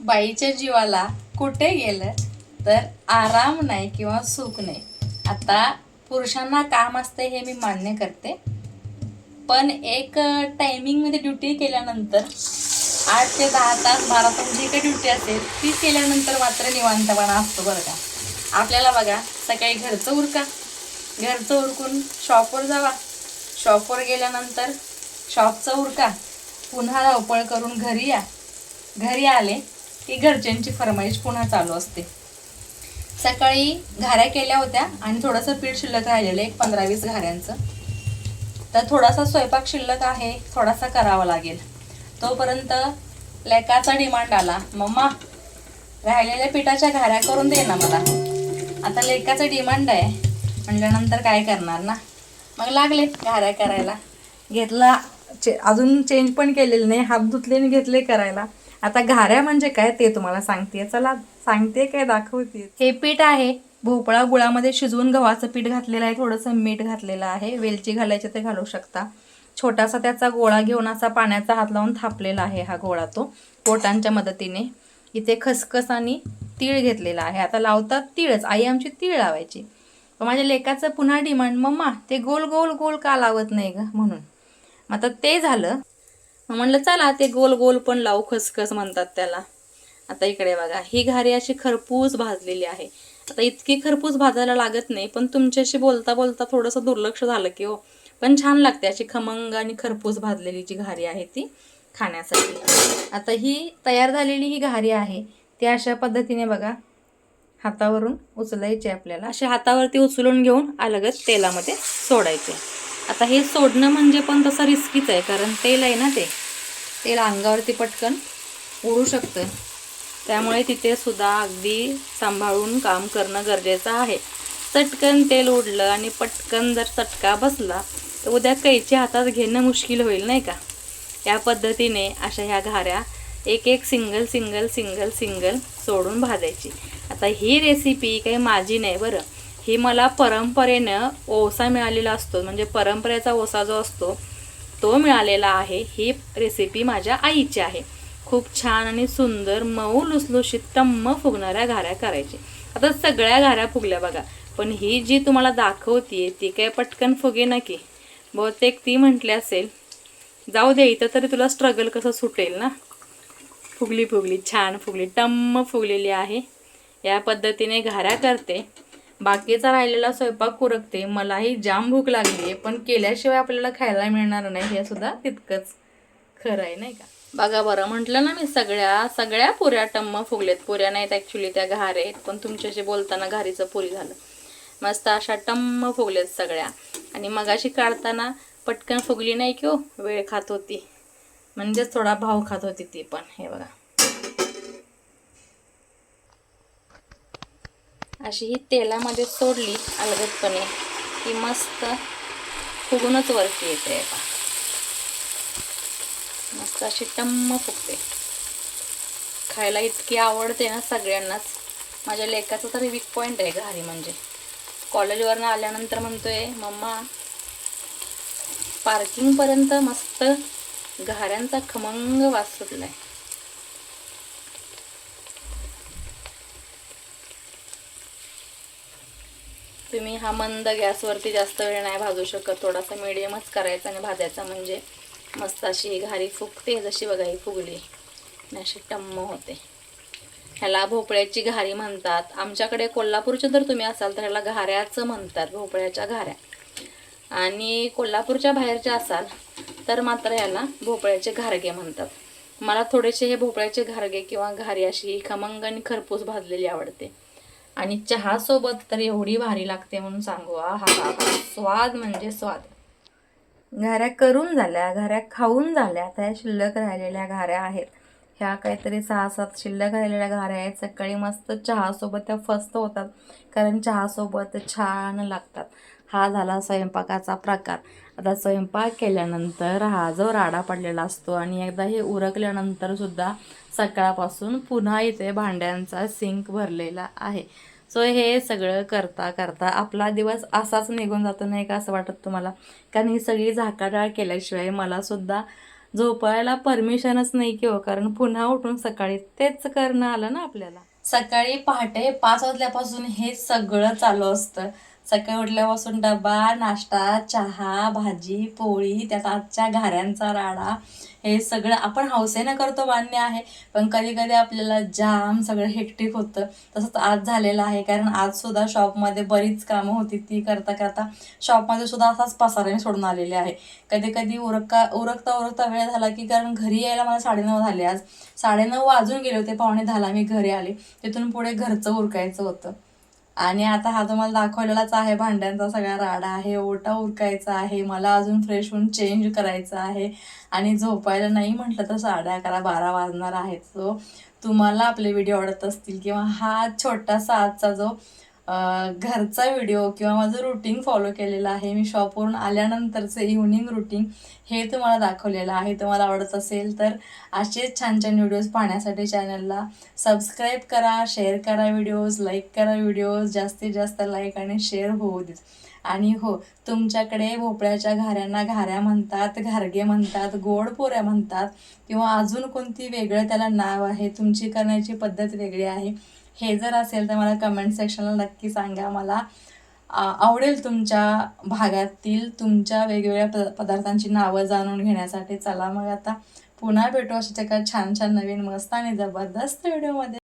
बाईच्या जीवाला कुठे गेलं तर आराम नाही किंवा सुख नाही. आता पुरुषांना काम असते हे मी मान्य करते. पण एक टायमिंगमध्ये ड्युटी केल्यानंतर आठ ते दहा तास बारा तास जी काही ड्युटी असेल ती केल्यानंतर मात्र निवांतपणा असतो बरं का. आपल्याला बघा सकाळी घरचं उरका. घरचं उरकून शॉपवर जावा. शॉपवर गेल्यानंतर शॉपचं उरका. पुन्हा धावपळ करून घरी या. घरी आले की घरच्यांची फरमाईश पुन्हा चालू असते. सकाळी घाऱ्या केल्या होत्या आणि थोडंसं पीठ शिल्लक राहिलेलं एक पंधरा वीस घाऱ्यांचं. तर थोडासा स्वयंपाक शिल्लक आहे थोडासा करावा लागेल. तोपर्यंत लेकाचा डिमांड आला मम्मा राहिलेल्या पिठाच्या घाऱ्या करून दे ना मला. आता लेकाचा डिमांड आहे म्हटल्यानंतर काय करणार ना? मग लागले घाऱ्या करायला. घेतला चे अजून चेंज पण केलेलं नाही हात धुतले आणि घेतले करायला. आता घाऱ्या म्हणजे काय ते तुम्हाला सांगते चला सांगते काय दाखवते हे पीठ आहे. भोपळा गुळामध्ये शिजवून गव्हाचं पीठ घातलेलं आहे. थोडंसं मीठ घातलेलं आहे. वेलची घालायची ते घालू शकता. छोटासा त्याचा गोळा घेऊन असा पाण्याचा हात लावून थापलेला आहे हा गोळा तो पोटांच्या मदतीने. इथे खसखस आणि तीळ घेतलेला आहे. आता लावतात तीळच. आई आमची तीळ लावायची. पण माझ्या लेकाचं पुन्हा डिमांड मम्मा ते गोल गोल गोल का लावत नाही ग? म्हणून. मग आता ते झालं. मग म्हणलं चला ते गोल गोल पण लावू खसखस म्हणतात त्याला. आता इकडे बघा ही घारी अशी खरपूस भाजलेली आहे. आता इतकी खरपूस भाजायला लागत नाही पण तुमच्याशी बोलता बोलता थोडंसं दुर्लक्ष झालं की हो. पण छान लागते अशी खमंग आणि खरपूस भाजलेली जी घारी आहे ती खाण्यासाठी. आता ही तयार झालेली ही घारी आहे ती अशा पद्धतीने बघा हातावरून उचलायची आपल्याला. अशी हातावरती उचलून घेऊन अलगच तेलामध्ये सोडायचे. आता हे सोडणं म्हणजे पण तसं रिस्कीच आहे कारण तेल आहे ना ते. तेल अंगावरती पटकन उडू शकतं त्यामुळे तिथे सुद्धा अगदी सांभाळून काम करणं गरजेचं आहे. चटकन तेल उडलं आणि पटकन जर चटका बसला तर उद्या कैच्या हातात घेणं मुश्किल होईल नाही का? या पद्धतीने अशा ह्या घाऱ्या एक एक सिंगल सिंगल सिंगल सिंगल सोडून भाजायची. आता ही रेसिपी काही माझी नाही बरं. ही मला परंपरेनं ओसा मिळालेला असतो. म्हणजे परंपरेचा ओसा जो असतो तो मिळालेला आहे. ही रेसिपी माझ्या आईची आहे. खूप छान आणि सुंदर मऊ लुसलुशीत टम्म फुगणाऱ्या घाऱ्या करायची. आता सगळ्या घाऱ्या फुगल्या बघा. पण ही जी तुम्हाला दाखवते ती काय पटकन फुगे ना की बहुतेक ती म्हटली असेल. जाऊ दे इथं तरी तुला स्ट्रगल कसं सुटेल ना? फुगली फुगली छान फुगली टम्म फुगलेली आहे. या पद्धतीने घाऱ्या करते. बाकीचा राहिलेला स्वयंपाक उरकते मलाही जाम भूक लागली आहे पण केल्याशिवाय आपल्याला खायला मिळणार नाही हे सुद्धा तितकंच खरं आहे नाही का? बघा बरं म्हटलं ना मी सगळ्या सगळ्या पुऱ्या टम्म फुगलेत. पुऱ्या नाहीत ॲक्च्युली त्या घार आहेत पण तुमच्याशी बोलताना घारीचं पुरी झालं. मस्त अशा टम्म फुगलेत सगळ्या. आणि मगाशी काढताना पटकन फुगली नाही की हो, वेळ खात होती. म्हणजेच थोडा भाव खात होती ती पण हे बघा. अशी ही तेलामध्ये सोडली अलगदपणे. की मस्त फुगूनच वरती येते बा मस्त अशी टम्म फुगते. खायला इतकी आवडते ना सगळ्यांनाच. माझ्या लेकाचा तरी वीक पॉईंट आहे घारी म्हणजे. कॉलेजवरनं आल्यानंतर म्हणतोय मम्मा पार्किंगपर्यंत मस्त घाऱ्यांचा खमंग वास सुटलाय. तुम्ही हा मंद गॅसवरती जास्त वेळ नाही भाजू शकत. थोडासा मिडियमच करायचा आणि भाजायचा म्हणजे मस्त अशी ही घारी फुगते जशी बघा ही फुगली. आणि अशी टम्म होते. ह्याला भोपळ्याची घारी म्हणतात. आमच्याकडे कोल्हापूरचे जर तुम्ही असाल तर ह्याला घाऱ्याचं म्हणतात भोपळ्याच्या घाऱ्या. आणि कोल्हापूरच्या बाहेरच्या असाल तर मात्र ह्याला भोपळ्याचे घारगे म्हणतात. मला थोडेसे हे भोपळ्याचे घारगे किंवा घारी अशी खमंग आणि खरपूस भाजलेली आवडते. आणि चहासोबत तर एवढी भारी लागते म्हणून सांगू आ हा हा स्वाद म्हणजे स्वाद. घाऱ्या करून झाल्या घाऱ्या खाऊन झाल्या त्या शिल्लक राहिलेल्या घाऱ्या आहेत. ह्या काहीतरी सहा सात शिल्लक राहिलेल्या घाऱ्या आहेत. सकाळी मस्त चहासोबत त्या फस्त होतात कारण चहासोबत छान लागतात. हा झाला स्वयंपाकाचा प्रकार. आता स्वयंपाक केल्यानंतर हा जो राडा पडलेला असतो आणि एकदा हे उरकल्यानंतर सुद्धा सकाळपासून पुन्हा इथे भांड्यांचा सिंक भरलेला आहे. सो हे सगळं करता करता आपला दिवस असाच निघून जातो नाही का असं वाटत तुम्हाला? कारण ही सगळी झाकाडाळ केल्याशिवाय मला सुद्धा झोपायला परमिशनच नाही किंवा हो, कारण पुन्हा उठून सकाळी तेच करणं आलं ना आपल्याला. सकाळी पहाटे पाच वाजल्यापासून हे सगळं चालू असतं. सकाळी उठल्यापासून डबा नाश्ता चहा भाजी पोळी त्यात आजच्या घाऱ्यांचा राडा हे सगळं आपण हौसेनं करतो मान्य आहे. पण कधी कधी आपल्याला जाम सगळं हेक्टिक होतं. तसंच आज झालेलं आहे. कारण आज सुद्धा शॉपमध्ये बरीच कामं होती ती करता करता शॉपमध्ये सुद्धा असाच पसारा मी सोडून आलेले आहे. कधी कधी उरका उरकता उरकता वेळ झाला की कारण घरी यायला मला साडेनऊ झाले आज. साडेनऊ वाजून गेले होते. पावणे दहाला मी घरी आले. तिथून पुढे घरचं उरकायचं होतं. आणि आता हा तुम्हाला दाखवलेलाच आहे भांड्यांचा सगळा राडा आहे ओटा उरकायचा आहे मला अजून फ्रेश होऊन चेंज करायचं आहे. आणि झोपायला नाही म्हटलं तर साडे अकरा बारा वाजणार आहेत. सो तुम्हाला आपले व्हिडिओ आवडत असतील किंवा हा छोटासा आजचा जो घरचा व्हिडिओ किंवा माझं रुटीन फॉलो केलेलं आहे. मी शॉपवरून आल्यानंतरचं इव्हनिंग रुटीन हे तुम्हाला दाखवलेलं आहे. तुम्हाला आवडत असेल तर असेच छान छान व्हिडिओज पाहण्यासाठी चॅनलला सबस्क्राईब करा शेअर करा व्हिडिओज लाईक करा व्हिडिओज जास्तीत जास्त लाईक आणि शेअर होऊ देत आणि हो तुमच्याकडे भोपळ्याच्या घाऱ्यांना घाऱ्या म्हणतात घारगे म्हणतात गोड पोऱ्या म्हणतात किंवा अजून कोणती वेगळं त्याला नाव आहे तुमची करण्याची पद्धत वेगळी आहे. हे जर असेल तर मला कमेंट सेक्शनला नक्की सांगा. मला आवडेल तुमच्या भागातील तुमच्या वेगवेगळ्या प पदार्थांची नावं जाणून घेण्यासाठी. चला मग आता पुन्हा भेटू अशाच एका छान छान नवीन मस्त आणि जबरदस्त व्हिडिओमध्ये